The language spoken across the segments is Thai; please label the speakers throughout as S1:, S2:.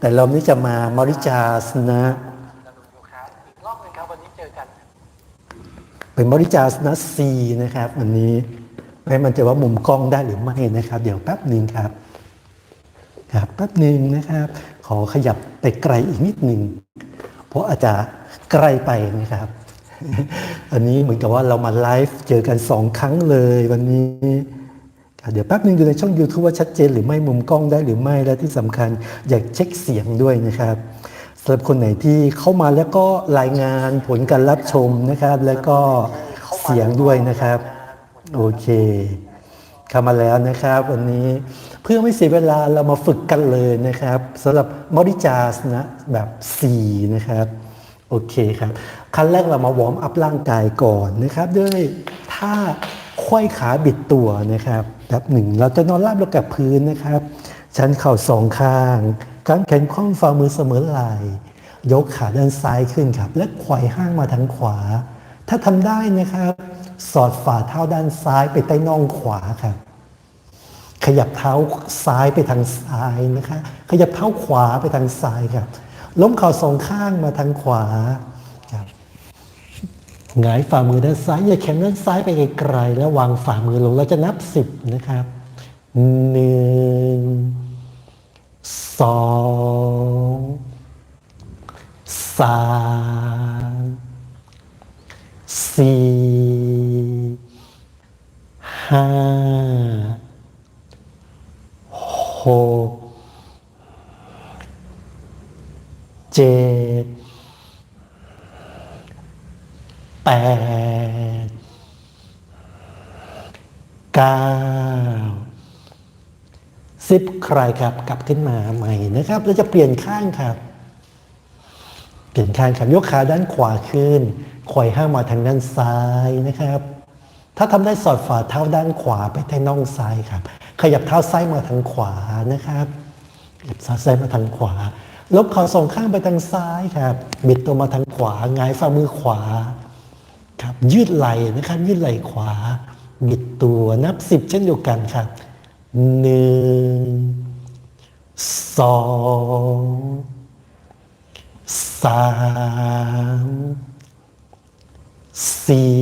S1: แต่รอบนี้จะมามอริจาสนะ
S2: สนุกอยู่ครับอีกรอบหนึงครับวันนี้เจอกัน
S1: เป็นมอริจาสนะซีนะครับวันนี้ไม่มันจะว่ามุมกล้องได้หรือไม่นะครับ เดี๋ยวแป๊บหนึ่งครับ ครับแป๊บหนึ่งนะครับ ขอขยับไปไกลอีกนิดหนึ่งเพราะอาจจะใกล้ไปนะครับ อันนี้เหมือนกับว่าเรามาไลฟ์เจอกันสองครั้งเลยวันนี้ เดี๋ยวแป๊บหนึงดูในช่อง YouTube ว่าชัดเจนหรือไม่มุมกล้องได้หรือไม่และที่สำคัญอยากเช็คเสียงด้วยนะครับสำหรับคนไหนที่เข้ามาแล้วก็รายงานผลการรับชมนะครับ แล้วก็เสียงด้วยนะครับ โอเคเข้ามาแล้วนะครับ วันนี้เพื่อไม่เสียเวลาเรามาฝึกกันเลยนะครับสำหรับมอริจาสนะแบบ4นะครับโอเคครับขั้นแรกเรามาวอร์มอัพร่างกายก่อนนะครับ ด้วยท่า ควยขาบิดตัวนะครับแบบหนึ่งเราจะนอนราบลงกับพื้นนะครับชันเข่าสองข้างกางแขนคว่ำฝ่ามือเสมอไหล่ยกขาด้านซ้ายขึ้นครับ และไขว่ห้างมาทางขวา ถ้าทำได้นะครับ สอดฝ่าเท้าด้านซ้ายไปใต้น่องขวาครับขยับเท้าซ้ายไปทางซ้ายนะคะ ขยับเท้าขวาไปทางซ้ายครับล้มเข่าสองข้างมาทางขวา หงายฝ่ามือด้านซ้ายอย่าแขนด้านซ้ายไปไกลๆแล้ววางฝ่ามือลงเราจะนับสิบนะครับหนึ่งสองสามสี่ห้าหกเจ็ด แปดเก้าสิบใครครับ กลับขึ้นมาใหม่นะครับเราจะเปลี่ยนข้างครับ เปลี่ยนข้างครับยกขาด้านขวาขึ้นไขว่ห้างมาทางด้านซ้ายนะครับ ถ้าทำได้สอดฝ่าเท้าด้านขวาไปทางน่องซ้ายครับ ขยับเท้าซ้ายมาทางขวานะครับขยับเท้าซ้ายมาทางขวาลบเข่าสองข้างไปทางซ้ายครับ บิดตัวมาทางขวาหงายฝ่ามือขวา ครับยืดไหล่นะครับ ยืดไหล่ขวา บิดตัวนับสิบเช่นเดียวกันครับหนึ่งสองสามสี่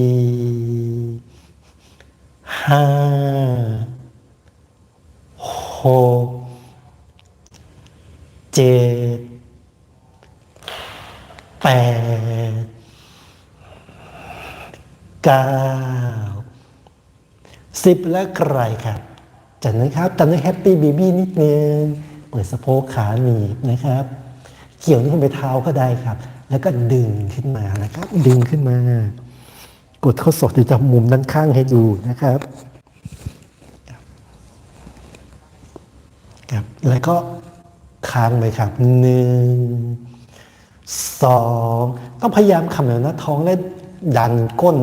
S1: ห้าหกเจ็ดแปด เก้าสิบและใครครับจากนั้นครับตามด้วยแฮปปี้บีบี้นิดนึงเปิดสะโพกขาหนีบนะครับ เกี่ยวนี่ขึ้นไปเท้าก็ได้ครับ แล้วก็ดึงขึ้นมานะครับ ดึงขึ้นมา กดข้อศอกที่จะมุมด้านข้างให้ดูนะครับครับแล้วก็ค้างไปครับหนึ่งสองต้องพยายามขำเหนือหน้าท้องและดันก้น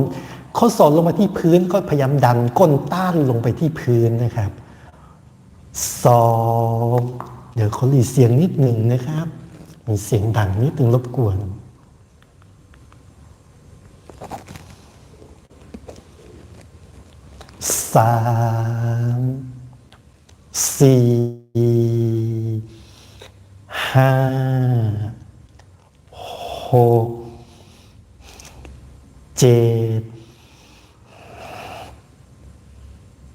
S1: ข้อศอกลงมาที่พื้นก็พยายามดันก้นต้านลงไปที่พื้นนะครับสองเดี๋ยวขอหลีเสียงนิดหนึ่งนะครับ มีเสียงดังนิดหนึ่งรบกวนสามสี่ห้าหกเจ็ด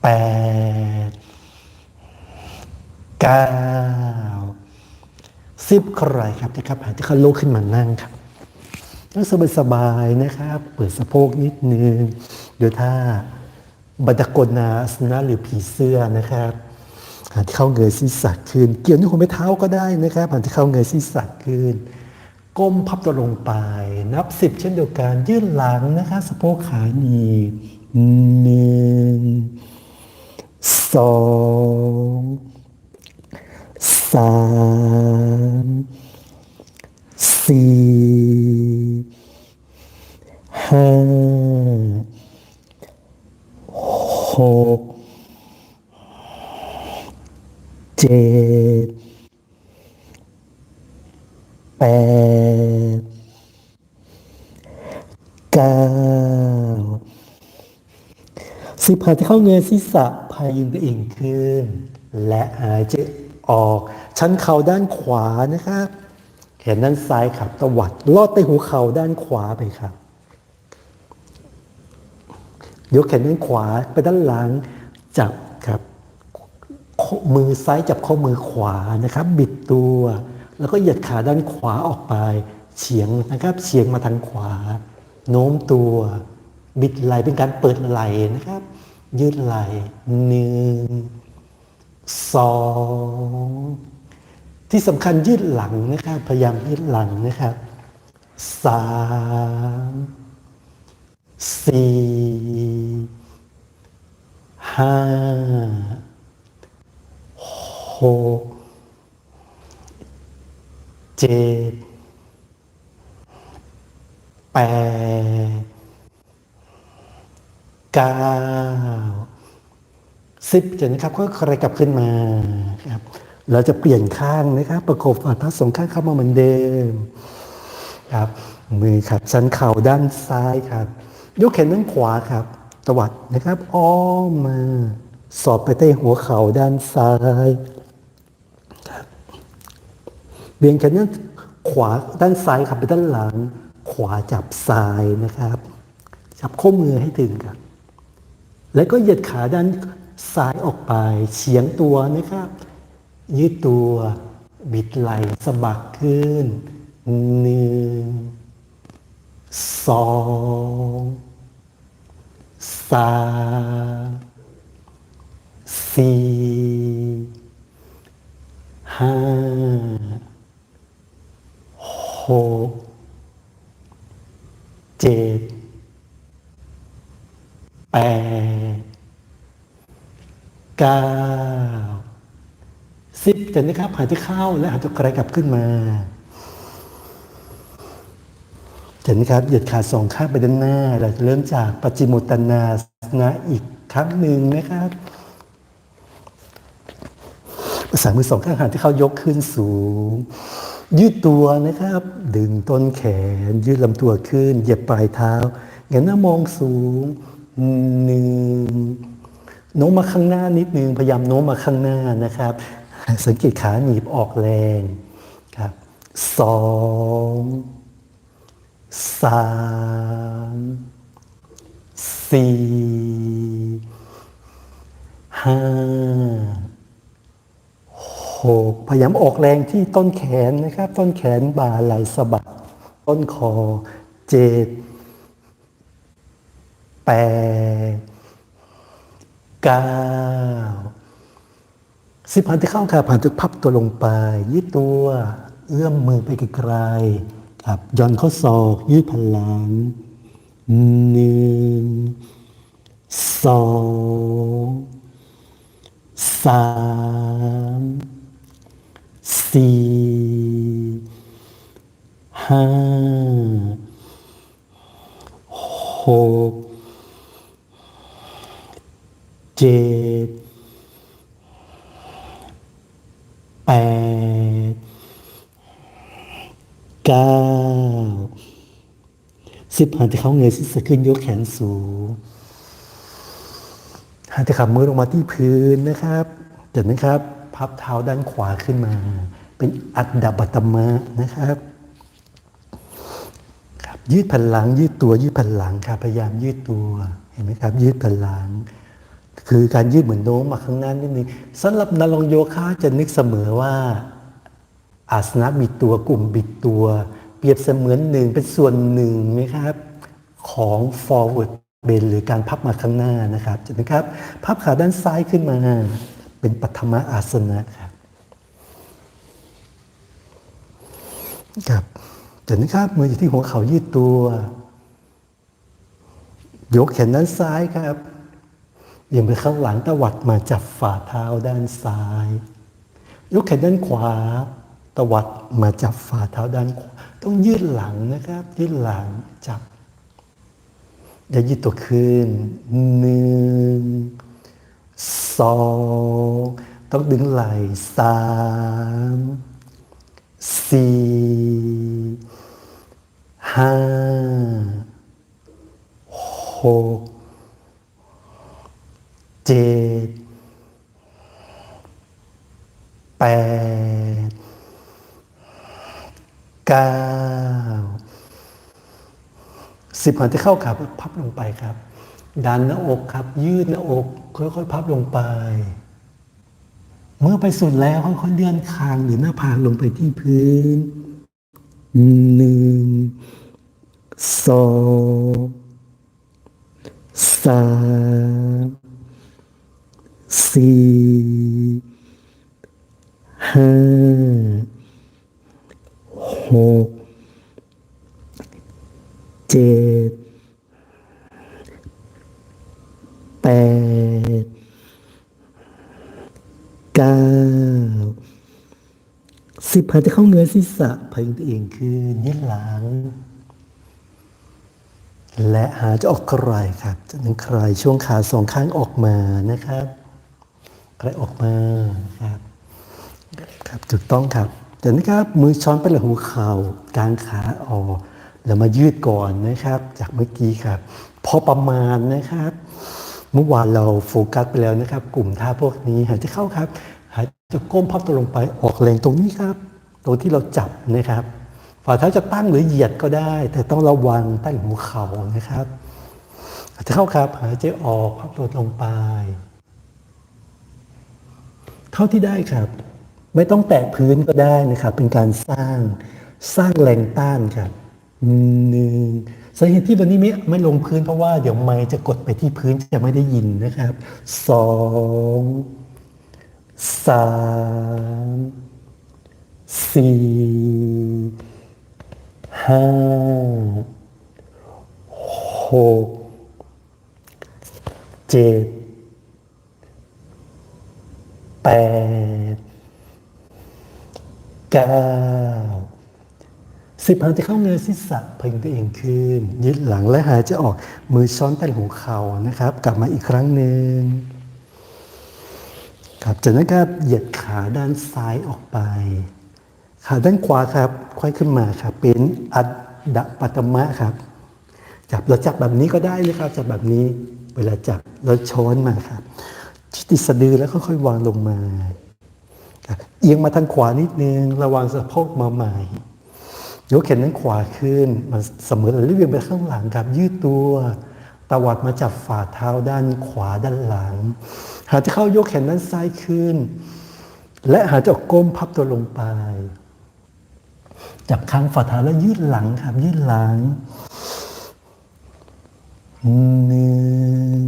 S1: แปดเก้าสิบใครครับนะครับหายที่เข้าลุกขึ้นมานั่งครับนั่งสบายๆนะครับ เปิดสะโพกนิดนึงโดยท่าบัตกนาสนะหรือผีเสื้อนะครับหันที่เข้าเงยศีรษะขึ้น เกี่ยวนิ้วหัวแม่เท้าก็ได้นะครับหันที่เข้าเงยศีรษะขึ้น ก้มพับตัวลงไป นับสิบเช่นเดียวกัน ยื่นหลังนะคะสะโพกขาหนีบหนึ่งสอง สามสี่ห้าหกเจ็ดแปดเก้าสิบหายใจเข้าเงยศีรษะพายยืนตัวเองขึ้น และหายใจ ออกชันเข่าด้านขวานะครับ แขนด้านซ้ายครับตวัดลอดใต้หัวเข่าด้านขวาไปครับยกแขนด้านขวาไปด้านหลังจับครับมือซ้ายจับข้อมือขวานะครับ บิดตัว แล้วก็เหยียดขาด้านขวาออกไปเฉียงนะครับเฉียงมาทางขวา โน้มตัว บิดไหลเป็นการเปิดไหลนะครับ ยืดไหลหนึ่ง สองที่สำคัญยืดหลังนะครับ พยายามยืดหลังนะครับสามสี่ห้าหกเจ็ดแปดเก้า สิบเจ็ดนะครับก็คลายกลับขึ้นมาครับเราจะเปลี่ยนข้างนะครับ ประกบฝ่าเท้าสองข้างเข้ามาเหมือนเดิมครับมือครับสันเข่าด้านซ้ายครับ ยกแขนด้านขวาครับตวัดนะครับอ้อมมาสอดไปใต้หัวเข่าด้านซ้ายครับเบี่ยงแขนด้านขวาด้านซ้ายครับไปด้านหลัง ขวาจับซ้ายนะครับ จับข้อมือให้ถึงครับ แล้วก็เหยียดขาด้าน ซ้ายออกไปเฉียงตัวนะครับ ยืดตัวบิดไหล่สะบักขึ้นหนึ่งสองสามสี่ห้าหกเจ็ดแปด เก้าสิบเจ็ดนะครับหายใจเข้าและหายใจกระกลับขึ้นมาเห็นไหมครับเหยียดขาสองข้างไปด้านหน้า เราจะเริ่มจากปัจจิมุตนาสนะอีกครั้งหนึ่งนะครับประสานมือสองข้างหางที่เขายกขึ้นสูง ยืดตัวนะครับ ดึงต้นแขน ยืดลำตัวขึ้น เหยียบปลายเท้าเงยหน้ามองสูงหนึ่ง โน้มมาข้างหน้านิดนึงพยายามโน้มมาข้างหน้านะครับ สังเกตขาหนีบออกแรงครับสองสามสี่ห้าหกพยายามออกแรงที่ต้นแขนนะครับ ต้นแขนบ่าไหล่สะบักต้นคอเจ็ดแปด เก้าสิบพันที่เข้าค่ะผ่านจุดพับตัวลงไป ยืดตัว เอื้อมมือไปไกลๆครับย่อนข้อศอกยืดพลังหนึ่งสองสามสี่ห้าหก เจ็ดแปดเก้าสิบหันที่เขาเงยศีรษะขึ้นยกแขนสูงหันที่ขับมือลงมาที่พื้นนะครับจากนั้นครับ พับเท้าด้านขวาขึ้นมา เป็นอัดดับบัตมะนะครับครับ ยืดแผ่นหลังยืดตัวยืดแผ่นหลังครับพยายามยืดตัวเห็นไหมครับ ยืดแผ่นหลัง คือการยืดเหมือนโน้มมาข้างหน้านิดนึงสำหรับนลงโยคะจะนึกเสมอว่า อาสนะบิดตัวกลุ่มบิดตัว เปรียบเสมือนหนึ่งเป็นส่วนหนึ่งนะครับของ forward bend หรือการพับมาข้างหน้านะครับจะนะครับ พับขาด้านซ้ายขึ้นมา เป็นปัทมอาสนะครับครับจะนะครับมืออยู่ที่หัวเข่ายืดตัว ยกแขนด้านซ้ายครับ เบี่ยงไปข้างหลังตวัดมาจับฝ่าเท้าด้านซ้าย ยกแขนด้านขวา ตวัดมาจับฝ่าเท้าด้านขวา ต้องยืดหลังนะครับ ยืดหลังจับ อย่ายืดตัวขึ้นหนึ่งสองต้องดึงไหล่สามสี่ห้าหก เจ็ดแปดเก้าสิบหันจะเข้าขาพับลงไปครับ ดันหน้าอกครับ ยืดหน้าอก ค่อยๆ พับลงไป เมื่อไปสุดแล้วค่อยๆเลื่อนคางหรือหน้าผากลงไปที่พื้นหนึ่งสองสาม สี่ห้าหกเจ็ดแปดเก้าสิบหายใจเข้าเนื้อศีรษะพยุงตัวเองขึ้นยืดหลัง และหาจะออกใครครับจากนั้นใครช่วงขาสองข้างออกมานะครับ ใครออกมาครับครับถูกต้องครับจากนั้นครับมือช้อนไปหลังหัวเข่ากลางขาออกแล้วมายืดก่อนนะครับ จากเมื่อกี้ครับพอประมาณนะครับ เมื่อวานเราโฟกัสไปแล้วนะครับ กลุ่มท่าพวกนี้หายใจเข้าครับหายใจก้มพับตัวลงไปออกแรงตรงนี้ครับ ตรงที่เราจับนะครับฝ่าเท้าจะตั้งหรือเหยียดก็ได้ แต่ต้องระวังใต้หัวเข่านะครับหายใจเข้าครับหายใจออกพับตัวลงไป ท่าที่ได้ครับ ไม่ต้องแตะพื้นก็ได้นะครับ เป็นการสร้างสร้างแรงต้านครับหนึ่งสาเหตุที่วันนี้ไม่ไม่ลงพื้นเพราะว่าเดี๋ยวไม้จะกดไปที่พื้นจะไม่ได้ยินนะครับสองสามสี่ห้าหกเจ็ด ปดเก้าสิบหายใจเข้าเงยศีรษะพยุงตัวเองขึ้นยึดหลังและหายใจออกมือช้อนใต้หัวเข่านะครับ กลับมาอีกครั้งหนึ่งครับจากนั้นครับเหยียดขาด้านซ้ายออกไป ขาด้านขวาครับค่อยขึ้นมาครับเป็นอัดดะปัตมะครับ จับเราจับแบบนี้ก็ได้นะครับจับแบบนี้เวลาจับเราช้อนมาครับ ชิดติดสะดือแล้วค่อยๆวางลงมา เอียงมาทางขวานิดนึง ระวังสะโพกมาใหม่ยกแขนด้นขวาขึ้นมันเสมอหรือเวียงไปข้างหลังครับยืดตัวตวัดมาจับฝ่าเท้าด้านขวาด้านหลัง หายใจเข้ายกแขนด้านซ้ายขึ้น และหาจออกก้มพับตัวลงไป จับข้างฝ่าเท้าแล้วยืดหลังครับยืดหลังหนึ่ง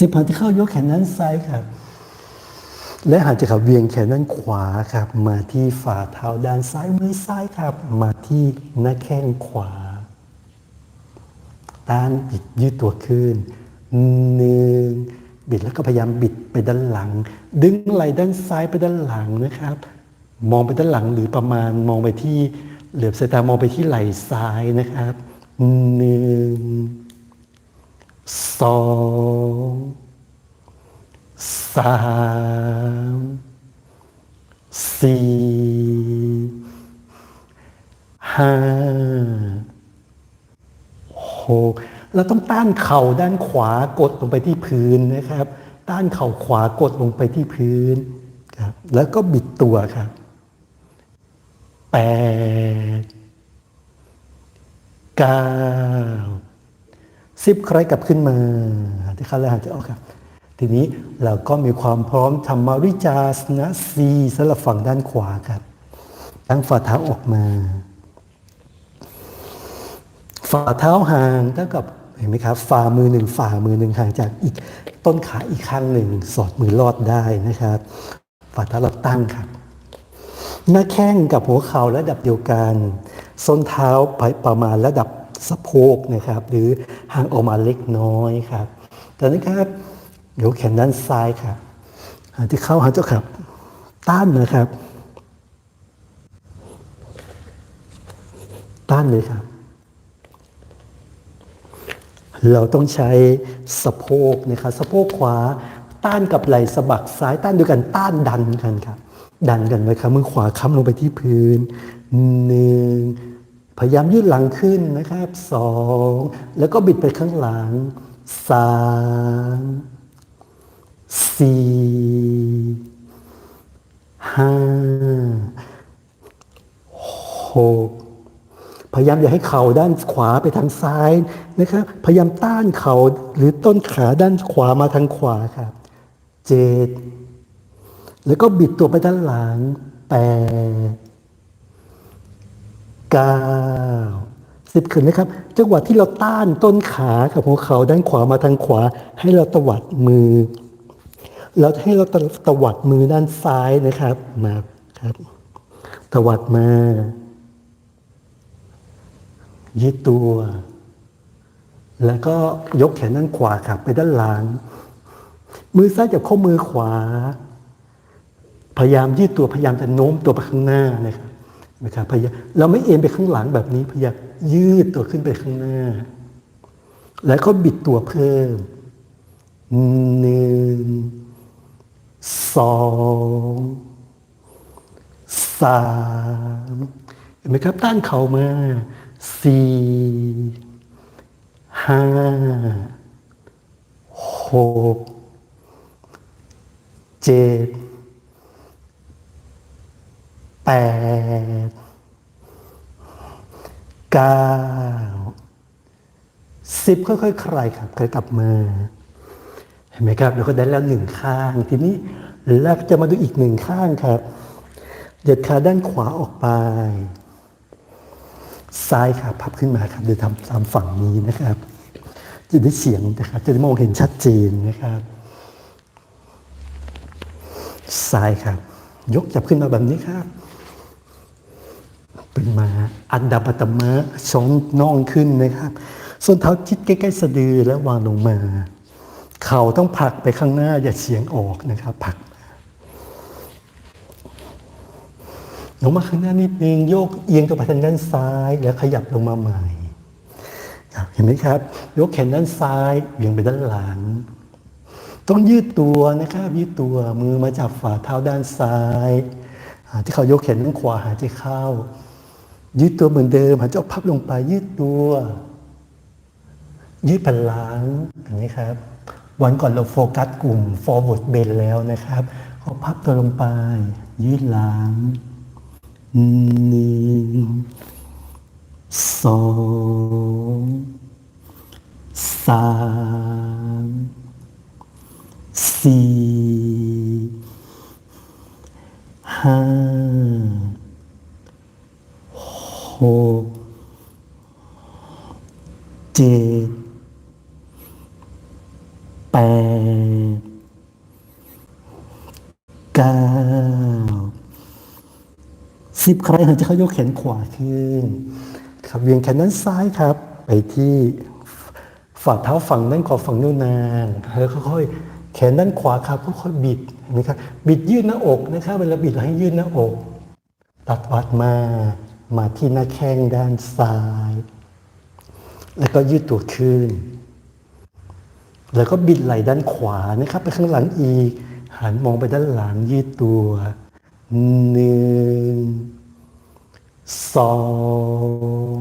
S1: สิบหายใจเข้ายกแขนด้านซ้ายครับ และหายใจเข้าเวียงแขนด้านขวาครับ มาที่ฝ่าเท้าด้านซ้ายมือซ้ายครับ มาที่หน้าแข้งขวา ต้านบิดยืดตัวขึ้นหนึ่งบิดแล้วก็พยายามบิดไปด้านหลัง ดึงไหล่ด้านซ้ายไปด้านหลังนะครับ มองไปด้านหลังหรือประมาณมองไปที่เหลือบสายตามองไปที่ไหล่ซ้ายนะครับหนึ่ง สองสามสี่ห้าหกเราต้องต้านเข่าด้านขวากดลงไปที่พื้นนะครับ ต้านเข่าขวากดลงไปที่พื้นครับแล้วก็บิดตัวครับแปดเก้า สิบใครกลับขึ้นมาที่ขาแล้วหายใจออกครับ ทีนี้เราก็มีความพร้อมทำมาริจาสนะซีสำหรับฝั่งด้านขวาครับตั้งฝ่าเท้าออกมา ฝ่าเท้าห่างเท่ากับเห็นไหมครับ ฝ่ามือหนึ่งฝ่ามือหนึ่งห่างจากอีกต้นขาอีกข้างหนึ่ง สอดมือลอดได้นะครับ ฝ่าเท้าเราตั้งครับหน้าแข้งกับหัวเข่าระดับเดียวกัน ส้นเท้าไปประมาณระดับ สะโพกนะครับ หรือห่างออกมาเล็กน้อยครับตอนนี้ครับยกแขนด้านซ้ายครับหาที่เข้าหาเจ้าครับ ต้านนะครับ ต้านเลยครับ เราต้องใช้สะโพกนะครับสะโพกขวาต้านกับไหล่สะบักซ้ายต้านด้วยกันต้านดันกันครับ ดันกันไว้ครับมือขวาค้ำลงไปที่พื้นหนึ่ง พยายามยืดหลังขึ้นนะครับสองแล้วก็บิดไปข้างหลังสามสี่ห้าหกพยายามอย่าให้เข่าด้านขวาไปทางซ้ายนะครับ พยายามต้านเข่าหรือต้นขาด้านขวามาทางขวาครับเจ็ดแล้วก็บิดตัวไปด้านหลังแปด เก้าสิบขึ้นนะครับ จังหวะที่เราต้านต้นขากับหัวเข่าด้านขวามาทางขวา ให้เราตวัดมือ แล้วให้เราตวัดมือด้านซ้ายนะครับ มาครับ ตวัดมายืดตัว แล้วก็ยกแขนด้านขวาครับไปด้านหลัง มือซ้ายจับข้อมือขวา พยายามยืดตัวพยายามจะโน้มตัวไปข้างหน้านะครับ นะครับพยายามเราไม่เอ็นไปข้างหลังแบบนี้พยายามยืดตัวขึ้นไปข้างหน้า แล้วก็บิดตัวเพิ่มหนึ่งสองสามเห็นไหมครับต้านเข่ามาสี่ห้าหกเจ็ด แปดเก้าสิบค่อยๆคลายครับคลายกลับมา เห็นไหมครับเราก็ได้แล้วหนึ่งข้าง ทีนี้เราจะมาดูอีกหนึ่งข้างครับเหยียดขาด้านขวาออกไป ซ้ายครับพับขึ้นมาครับเดี๋ยวทำตามฝั่งนี้นะครับ จะได้เสียงนะครับ จะได้มองเห็นชัดเจนนะครับ ซ้ายครับ ยกจับขึ้นมาแบบนี้ครับ เป็นมา อันดับอัตมะช้อนน่องขึ้นนะครับส่วนเท้าชิดใกล้ๆสะดือแล้ววางลงมา เข่าต้องผลักไปข้างหน้าอย่าเฉียงออกนะครับผลักลงมาข้างหน้านิดนึงโยกเอียงตัวไปทางด้านซ้ายแล้วขยับลงมาใหม่เห็นไหมครับ ยกแขนด้านซ้ายเบี่ยงไปด้านหลัง ต้องยืดตัวนะครับ ยืดตัวมือมาจับฝ่าเท้าด้านซ้ายที่เขายกแขนด้านขวาหายใจเข้า ยืดตัวเหมือนเดิมหายใจออกพับลงไป ยืดตัว ยืดแผ่นหลังเห็นไหมครับ วันก่อนเราโฟกัสกลุ่ม forward bend แล้วนะครับเขาพับตัวลงไป ยืดหลังหนึ่งสองสามสี่ห้า เจ็ดแปดเก้าสิบครั้งหายใจเข้ายกแขนขวาขึ้น ครับเวียงแขนด้านซ้ายครับ ไปที่ฝ่าเท้าฝั่งด้านขวาฝั่งนิ้วนางแล้วค่อยๆแขนด้านขวาครับค่อยๆบิดนไหมครับ บิดยืดหน้าอกนะครับเวลาบิดเราให้ยืดหน้าอก ตัดวัดมา มาที่หน้าแข้งด้านซ้าย แล้วก็ยืดตัวขึ้น แล้วก็บิดไหล่ด้านขวานะครับ ไปข้างหลังอีก หันมองไปด้านหลังยืดตัวหนึ่งสอง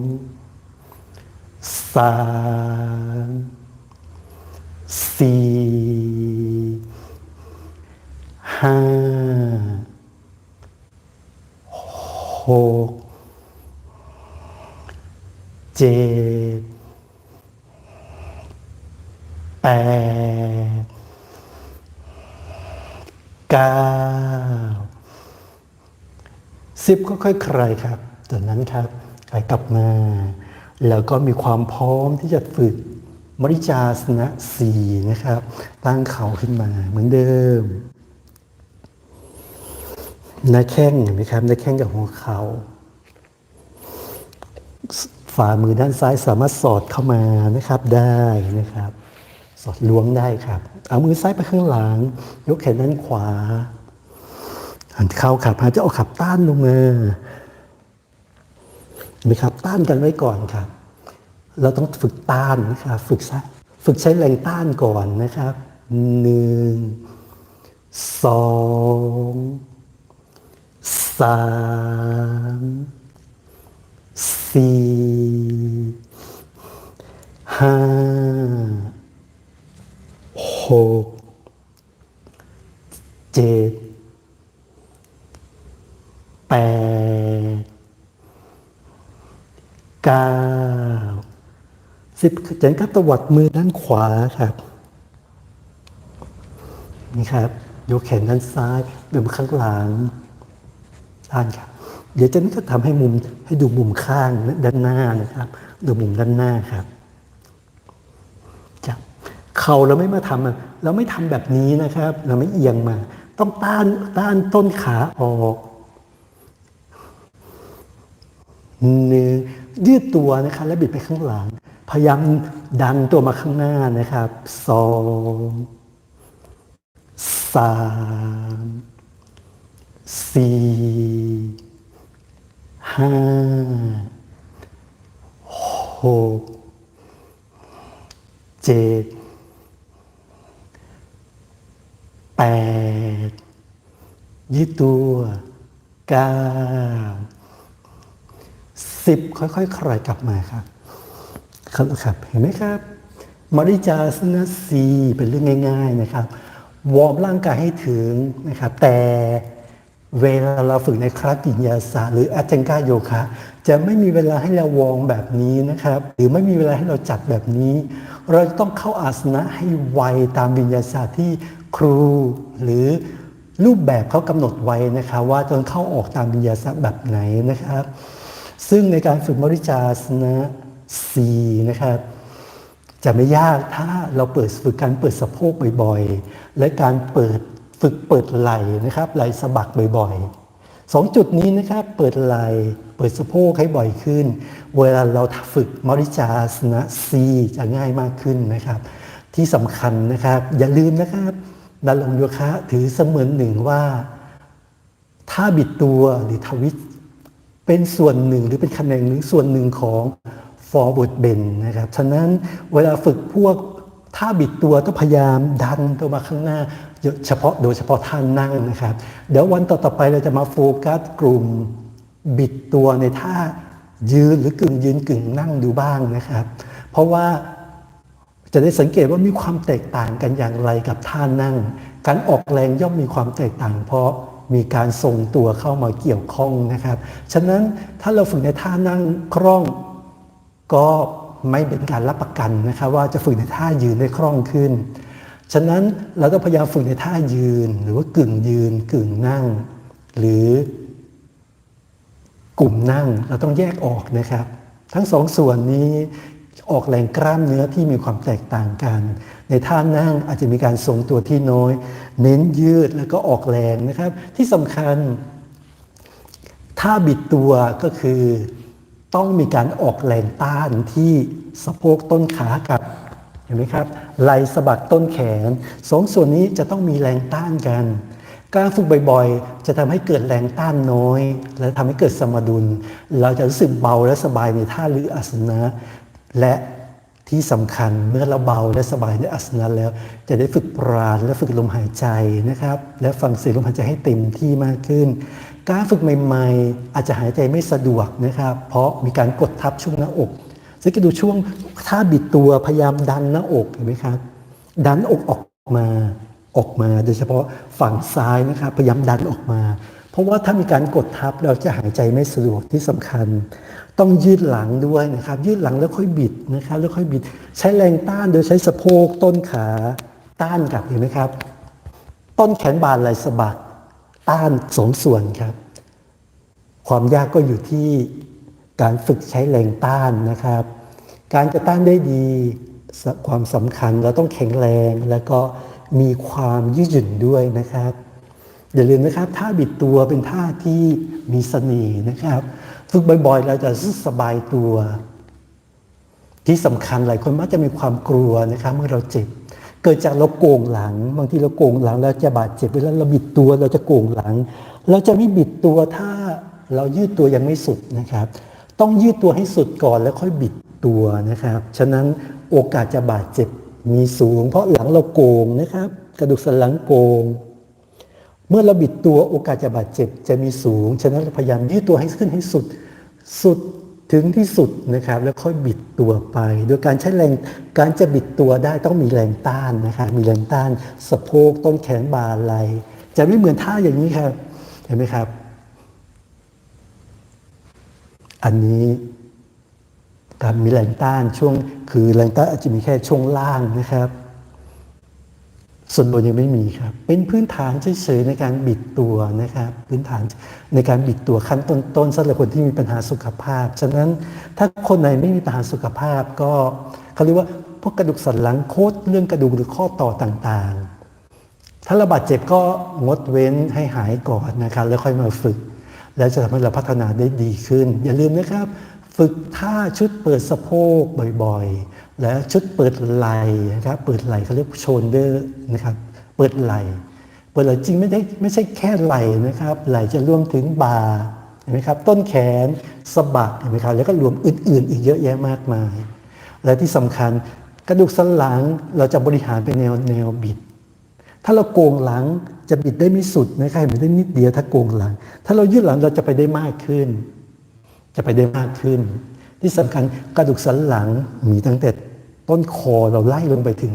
S1: สามสี่ห้าหก เจ็ดแปดเก้าสิบก็ค่อยๆคลายครับจากนั้นครับคลายกลับมา แล้วก็มีความพร้อมที่จะฝึกมริจาสนะสีนะครับ ตั้งเข่าขึ้นมาเหมือนเดิมหน้าแข้งเห็นไหมครับหน้าแข้งกับหัวเข่า ฝ่ามือด้านซ้ายสามารถสอดเข้ามานะครับได้นะครับ สอดล้วงได้ครับ เอามือซ้ายไปข้างหลัง ยกแขนด้านขวาหันเข้าขับหายใจะเอาขับต้านลงมานไหมครับต้านกันไว้ก่อนครับ เราต้องฝึกต้านนะครับฝึกใช้ฝึกใช้แรงต้านก่อนนะครับหนึ่งสองสาม สี่ห้าหกเจ็ดแปดเก้าสิบเจนครับตวัดมือด้านขวาครับ นี่ครับ ยกแขนด้านซ้ายดูข้างหลังด้านครับ เดี๋ยวจะนี่ก็ทำให้มุมให้ดูมุมข้างด้านหน้านะครับ ดูมุมด้านหน้าครับจับเข่าเราไม่มาทำอะเราไม่ทำแบบนี้นะครับ เราไม่เอียงมา ต้องต้านต้านต้นขาออกหนึ่งยืดตัวนะครับ แล้วบิดไปข้างหลัง พยายามดันตัวมาข้างหน้านะครับสองสามสี่ ห้าหกเจ็ดแปดยืดตัวเก้าสิบค่อยๆคคลายกลับมาครับครับครับเห็นไหมครับมาริจาสนะซีเป็นเรื่องง่าย ๆนะครับ วอร์มร่างกายให้ถึงนะครับ แต่ เวลาเราฝึกในคลาสกิยาศาสตร์หรืออัจจังกาโยคะ จะไม่มีเวลาให้เราวอร์มแบบนี้นะครับ หรือไม่มีเวลาให้เราจัดแบบนี้ เราจะต้องเข้าอาสนะให้ไวตามวิญญาศาสตร์ที่ครูหรือรูปแบบเขากำหนดไว้นะครับว่าจะเข้าออกตามวิญญาศาสตร์แบบไหนนะครับ ซึ่งในการฝึกมริจาสนะสีนะครับ จะไม่ยากถ้าเราเปิดฝึกการเปิดสะโพกบ่อยๆ และการเปิด ฝึกเปิดไหล่นะครับ ไหล่สะบักบ่อยๆสองจุดนี้นะครับ เปิดไหล่เปิดสะโพกให้บ่อยขึ้น เวลาเราฝึกมริจาสนะซีจะง่ายมากขึ้นนะครับ ที่สำคัญนะครับ อย่าลืมนะครับดันลงโยคะถือเสมือนหนึ่งว่าถ้าบิดตัวหรือทวิตเป็นส่วนหนึ่งหรือเป็นคะแนนหรือส่วนหนึ่งของ forward bend นะครับ ฉะนั้นเวลาฝึกพวกท่าบิดตัวต้องพยายามดันตัวมาข้างหน้า เฉพาะโดยเฉพาะท่านนั่งนะครับ เดี๋ยววันต่อๆไปเราจะมาโฟกัสกลุ่มบิดตัวในท่ายืนหรือกึ่งยืนกึ่งนั่งดูบ้างนะครับ เพราะว่าจะได้สังเกตว่ามีความแตกต่างกันอย่างไรกับท่านั่ง การออกแรงย่อมมีความแตกต่าง เพราะมีการทรงตัวเข้ามาเกี่ยวข้องนะครับ ฉะนั้นถ้าเราฝึกในท่านั่งคล่อง ก็ไม่เป็นการรับประกันนะครับ ว่าจะฝึกในท่ายืนได้คล่องขึ้น ฉะนั้นเราต้องพยายามฝึกในท่ายืน หรือว่ากึ่งยืน กึ่งนั่ง หรือกลุ่มนั่งเราต้องแยกออกนะครับ ทั้งสองส่วนนี้ออกแรงกล้ามเนื้อที่มีความแตกต่างกัน ในท่านั่งอาจจะมีการทรงตัวที่น้อย เน้นยืดแล้วก็ออกแรงนะครับ ที่สำคัญท่าบิดตัวก็คือต้องมีการออกแรงต้านที่สะโพกต้นขากับ ห็นไหมครับไหล่สะบักต้นแขนสองส่วนนี้จะต้องมีแรงต้านกันการฝึกบ่อยๆ จะทำให้เกิดแรงต้านน้อย และทำให้เกิดสมดุล เราจะรู้สึกเบาและสบายในท่าหรืออาสนะ และที่สำคัญเมื่อเราเบาและสบายในอาสนะแล้ว จะได้ฝึกปราณและฝึกลมหายใจนะครับ และฟังเสียงลมหายใจให้เต็มที่มากขึ้น การฝึกใหม่ๆ อาจจะหายใจไม่สะดวกนะครับ เพราะมีการกดทับช่วงหน้าอก สังเกตดูช่วงท่าบิดตัวพยายามดันหน้าอกเห็นไหมครับ ดันอกออกมาออกมาโดยเฉพาะฝั่งซ้ายนะครับพยายามดันออกมา เพราะว่าถ้ามีการกดทับเราจะหายใจไม่สะดวกที่สำคัญ ต้องยืดหลังด้วยนะครับ ยืดหลังแล้วค่อยบิดนะครับแล้วค่อยบิด ใช้แรงต้านโดยใช้สะโพกต้นขาต้านกลับเห็นไหมครับ ต้นแขนบานไหล่สะบักต้านสองส่วนครับ ความยากก็อยู่ที่ การฝึกใช้แรงต้านนะครับ การจะต้านได้ดีความสำคัญเราต้องแข็งแรงแล้วก็มีความยืดหยุ่นด้วยนะครับ อย่าลืมนะครับท่าบิดตัวเป็นท่าที่มีเสน่ห์นะครับ ฝึกบ่อยๆ เราจะรู้สึกสบายตัว ที่สำคัญหลายคนมักจะมีความกลัวนะครับ เมื่อเราเจ็บ เกิดจากเราโกงหลัง บางทีเราโกงหลังเราจะบาดเจ็บเวลาเราบิดตัวเราจะโกงหลัง เราจะไม่บิดตัวถ้าเรายืดตัวยังไม่สุดนะครับ ต้องยืดตัวให้สุดก่อนแล้วค่อยบิดตัวนะครับ ฉะนั้นโอกาสจะบาดเจ็บมีสูง เพราะหลังเราโกงนะครับ กระดูกสันหลังโกง เมื่อเราบิดตัวโอกาสจะบาดเจ็บจะมีสูง ฉะนั้นเราพยายามยืดตัวให้ขึ้นให้สุด สุดถึงที่สุดนะครับ แล้วค่อยบิดตัวไป โดยการใช้แรงการจะบิดตัวได้ต้องมีแรงต้านนะครับมีแรงต้าน สะโพกต้นแขนบ่าไหลจะไม่เหมือนท่าอย่างนี้ครับเห็นไหมครับ อันนี้การมีแรงต้านช่วงคือแรงต้านอาจจะมีแค่ช่วงล่างนะครับ ส่วนบนยังไม่มีครับ เป็นพื้นฐานเฉยๆในการบิดตัวนะครับ พื้นฐานในการบิดตัวขั้นต้นๆสำหรับคนที่มีปัญหาสุขภาพ ฉะนั้นถ้าคนไหนไม่มีปัญหาสุขภาพก็เขาเรียกว่าพวกกระดูกสันหลังโคดเรื่องกระดูกหรือข้อต่อต่างๆ ถ้าเราบาดเจ็บก็งดเว้นให้หายก่อนนะครับแล้วค่อยมาฝึก แล้วจะทำให้เราพัฒนาได้ดีขึ้น อย่าลืมนะครับ ฝึกท่าชุดเปิดสะโพกบ่อยๆ และชุดเปิดไหล่นะครับเปิดไหล่เขาเรียกโชนเดอร์นะครับเปิดไหล่เปิดไหล่จริงไม่ได้ไม่ใช่แค่ไหล่นะครับ ไหล่จะรวมถึงบ่าเห็นไหมครับต้นแขนสะบักเห็นไหมครับแล้วก็รวมอื่นๆ อีกเยอะแยะมากมาย และที่สำคัญกระดูกสันหลังเราจะบริหารเป็นแนวแนวบิด ถ้าเราโกงหลังจะบิดได้ไม่สุดนะครับบิดได้นิดเดียวถ้าโกงหลัง ถ้าเรายืดหลังเราจะไปได้มากขึ้น จะไปได้มากขึ้น ที่สำคัญกระดูกสันหลังมีตั้งแต่ต้นคอเราไล่ลงไปถึง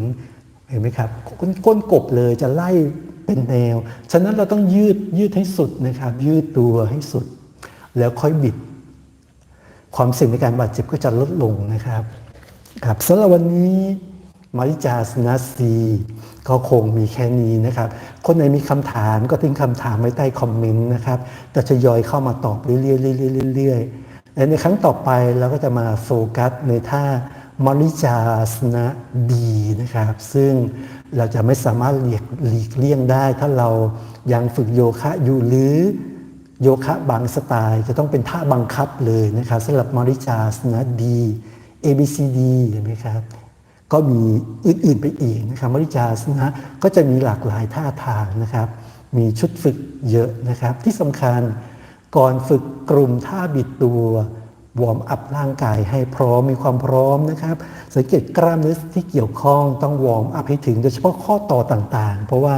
S1: เห็นไหมครับก้นก้นกบเลยจะไล่เป็นแนว ฉะนั้นเราต้องยืดยืดให้สุดนะครับ ยืดตัวให้สุด แล้วค่อยบิด ความเสี่ยงในการบาดเจ็บก็จะลดลงนะครับ ครับสำหรับวันนี้ มาริจาสนาซีก็คงมีแค่นี้นะครับ คนไหนมีคำถามก็ทิ้งคำถามไว้ใต้คอมเมนต์นะครับแต่จะยอยเข้ามาตอบเรื่อยๆเรื่อยๆเรื่อยๆและในครั้งต่อไปเราก็จะมาโฟกัสในท่ามาริจาสนาดีนะครับ ซึ่งเราจะไม่สามารถหลีกหลีกเลี่ยงได้ ถ้าเรายังฝึกโยคะอยู่หรือโยคะบางสไตล์จะต้องเป็นท่าบังคับเลยนะครับสำหรับมาริจาสนะดี A B C D เห็นไหมครับ ก็มีอื่นๆไปอีกนะครับมาริจาสนะก็จะมีหลากหลายท่าทางนะครับ มีชุดฝึกเยอะนะครับ ที่สำคัญก่อนฝึกกลุ่มท่าบิดตัววอร์มอัพร่างกายให้พร้อมมีความพร้อมนะครับ สังเกตกล้ามเนื้อที่เกี่ยวข้องต้องวอร์มอัพให้ถึงโดยเฉพาะข้อต่อต่างๆ เพราะว่า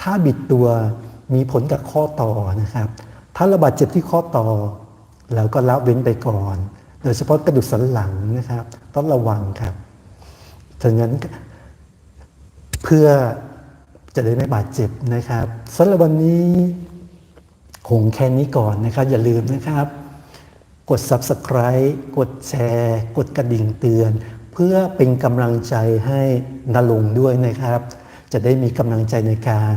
S1: ท่าบิดตัวมีผลกับข้อต่อนะครับ ถ้าราบาดเจ็บที่ข้อต่อเราก็ละเว้นไปก่อน โดยเฉพาะกระดูกสันหลังนะครับ ต้องระวังครับ ฉะนั้นเพื่อจะได้ไม่บาดเจ็บนะครับสำหรับวันนี้คงแค่นี้ก่อนนะครับ อย่าลืมนะครับ กด subscribe กดแชร์ กดกระดิ่งเตือน เพื่อเป็นกำลังใจให้นลงด้วยนะครับ จะได้มีกำลังใจในการ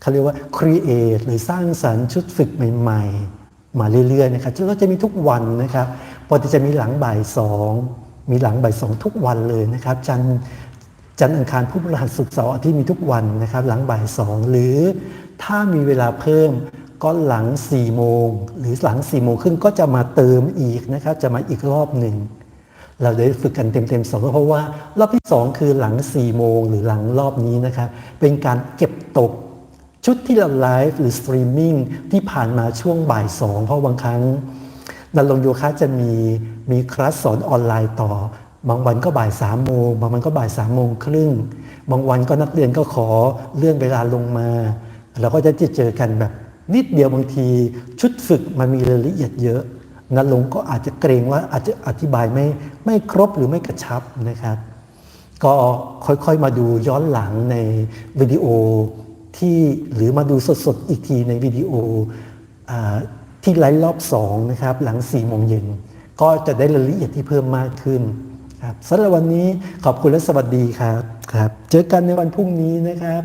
S1: เขาเรียกว่า create หรือสร้างสรรค์ชุดฝึกใหม่ ๆ มาเรื่อยๆนะครับเราจะมีทุกวันนะครับปกติจะมีหลังบ่ายสอง มีหลังบ่ายสองทุกวันเลยนะครับ จันจันอังคารพุธพฤหัสศุกร์เสาร์อาทิตย์มีทุกวันนะครับ หลังบ่ายสองหรือถ้ามีเวลาเพิ่มก็หลัง4ี่โมงหรือหลัง4ี่โมงครึ่งก็จะมาเติมอีกนะครับ จะมาอีกรอบหนึ่งเราได้ฝึกกันเต็มๆสองเพราะว่ารอบที่สองคือหลัง4ี่โมงหรือหลังรอบนี้นะครับ เป็นการเก็บตกชุดที่เราไลฟ์หรือสตรีมมิ่งที่ผ่านมาช่วงบ่ายสองเพราะบางครั้ง นันลงโยคะจะมีมีคลาสสอนออนไลน์ต่อ บางวันก็บ่ายสามโมงบางวันก็บ่ายสามโมงครึ่ง บางวันก็นักเรียนก็ขอเลื่อนเวลาลงมาเราก็จะเจอกันแบบ นิดเดียวบางทีชุดฝึกมันมีรายละเอียดเยอะนันลงก็อาจจะเกรงว่าอาจจะอธิบายไม่ไม่ครบหรือไม่กระชับนะครับ ก็ค่อยๆมาดูย้อนหลังในวิดีโอที่หรือมาดูสดๆอีกทีในวิดีโออ ที่ไลฟ์รอบสองนะครับหลัง4ี่โมงเย็นก็จะได้รายละเอียดที่เพิ่มมากขึ้นครับสำหรับวันนี้ขอบคุณและสวัสดีครับครับ เจอกันในวันพรุ่งนี้นะครับ